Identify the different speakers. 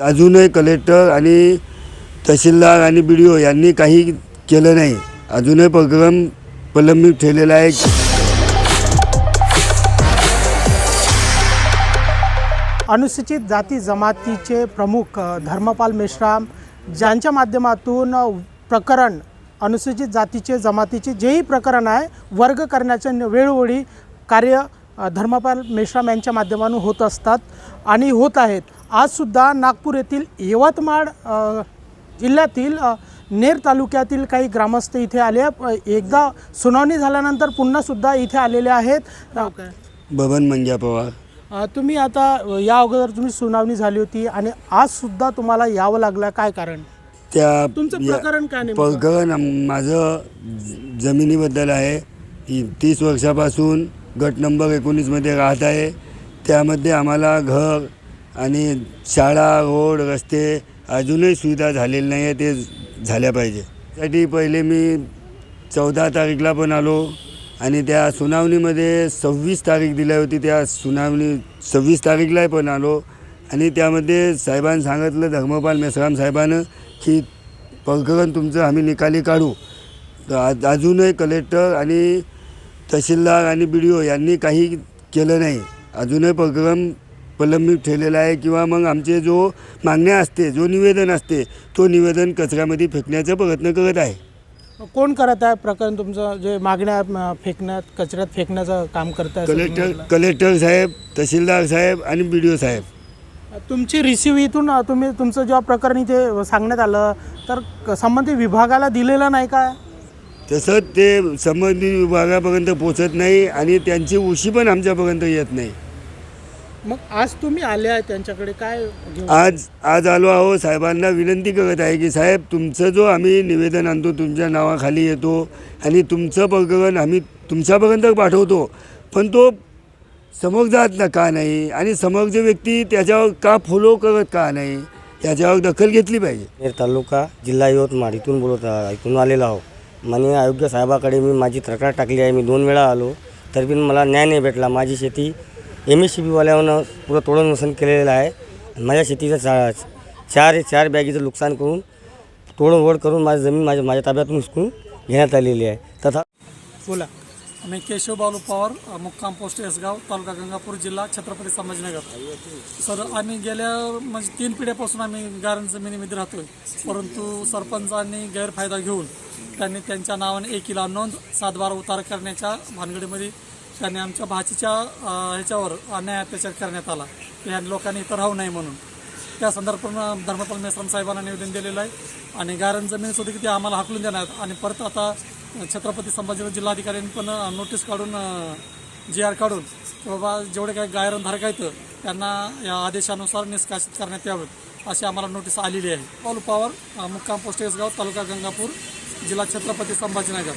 Speaker 1: अजूनही कलेक्टर आणि तहसीलदार आणि बी डी ओ यांनी काही केलं नाही. अजूनही प्रकरण प्रलंबित ठेवलेला आहे.
Speaker 2: अनुसूचित जाती जमातीचे प्रमुख धर्मपाल मेश्राम ज्यांच्या माध्यमातून प्रकरण अनुसूचित जातीचे जमातीचे जेही प्रकरण आहे वर्ग करण्याच्या वेळोवेळी कार्य धर्मपाल मेश्राम यांच्या माध्यमातून होत असतात आणि होत आहेत. आजसुद्धा नागपूर येथील यवतमाळ जिल्ह्यातील नेर तालुक्यातील काही ग्रामस्थ इथे आले एकदा सुनावणी झाल्यानंतर पुन्हासुद्धा इथे आलेले आहेत.
Speaker 1: बबन मंग्या पवार.
Speaker 2: तुम्ही आता या अगोदर तुम्ही सुनावणी झाली होती आणि आज सुद्धा तुम्हाला यावं लागलं. काय कारण?
Speaker 1: त्या
Speaker 2: तुमचं प्रकरण काय?
Speaker 1: प्रकरण माझं जमिनीबद्दल आहे. तीस वर्षापासून गट नंबर एकोणीसमध्ये राहत आहे. त्यामध्ये आम्हाला घर आणि शाळा रोड रस्ते अजूनही सुविधा झालेली नाही आहे ते झाल्या पाहिजे. त्यासाठी पहिले मी चौदा तारीखला पण आलो आणि त्या सुनावणीमध्ये सव्वीस तारीख दिली होती त्या सुनावणी सव्वीस तारीखला पण आलो. आणि त्यामध्ये साहेबांनी सांगितलं धर्मपाल मेसराम साहेबानं की प्रकरण तुमचं आम्ही निकाली काढू. तर आज अजूनही कलेक्टर आणि तहसीलदार आणि बी डी ओ यांनी काही केलं नाही. अजूनही प्रकरण प्रलंबित ठेवलेलं आहे किंवा मग आमचे जो मागण्या असते जो निवेदन असते तो निवेदन कचऱ्यामध्ये फेकण्याचा प्रयत्न करत आहे.
Speaker 2: कोण करत आहे प्रकरण तुमचं? जे मागण्या फेकण्यात कचऱ्यात फेकण्याचं काम करत आहे
Speaker 1: कलेक्टर. कलेक्टर साहेब तहसीलदार साहेब आणि बी डी ओ साहेब.
Speaker 2: तुमची रिसिव्ह इथून तुम्ही तुमचं जेव्हा प्रकरण इथे सांगण्यात आलं तर क- संबंधित विभागाला दिलेलं नाही काय
Speaker 1: तसंच ते संबंधित विभागापर्यंत पोचत नाही आणि त्यांची उशी पण आमच्यापर्यंत येत नाही.
Speaker 2: मग आज तुम्ही आले आहे त्यांच्याकडे काय घेऊन?
Speaker 1: आज आज आलो आहो साहेबांना विनंती करत आहे की साहेब तुमचं जो आम्ही निवेदन आणतो तुमच्या नावाखाली येतो आणि तुमचं प्रकरण आम्ही तुमच्यापर्यंत पाठवतो. पण तो समोर जात ना का नाही आणि समोरचे व्यक्ती त्याच्यावर का फॉलो करत का नाही याच्यावर दखल घेतली पाहिजे.
Speaker 3: नेर तालुका जिल्हा यवतमाळ इथून बोलत आ- इथून आलेलो आहो माननीय आयोग्य साहेबाकडे मी माझी तक्रार टाकली आहे. मी दोन वेळा आलो. तरी पण मला न्याय नाही भेटला. माझी शेती एम एस सी बीवाल्यानं पुरं तोडून वसन केलेलं आहे. माझ्या शेतीचं चा चार चार बॅगीचं नुकसान करून तोडवड करून माझी जमीन माझ्या माझ्या ताब्यातून उचकून घेण्यात आलेली आहे. तथा
Speaker 2: बोला.
Speaker 4: मी केशव बालू पवार मुक्काम पोस्ट एसगाव तालुका गंगापूर जिल्हा छत्रपती संभाजीनगर. सर आम्ही गेल्या म्हणजे तीन पिढ्यापासून आम्ही गारण जमिनीमध्ये राहतोय. परंतु सरपंचांनी गैरफायदा घेऊन त्यांनी त्यांच्या नावाने एकीला नोंद सातबारा उतार करण्याच्या भानगडीमध्ये त्यांनी आमच्या भाचीच्या ह्याच्यावर अन्याय अत्याचार करण्यात आला. या लोकांनी इथं राहू नये म्हणून. त्या संदर्भात धर्मपाल मेश्राम साहेबांना निवेदन दिलेलं आहे आणि गारण जमीन सुद्धा किती आम्हाला हाकलून देणार आणि परत आता छत्रपती संभाजीनगर जिल्हाधिकाऱ्यांनी पण नोटीस काढून जी आर काढून की बाबा जेवढे काही गायरणधारक आहेत त्यांना या आदेशानुसार निष्कासित करण्यात यावेत अशी आम्हाला नोटीस आलेली आहे. पाऊल पॉवर मुक्काम पोस्ट गाव तालुका गंगापूर जिल्हा छत्रपती संभाजीनगर.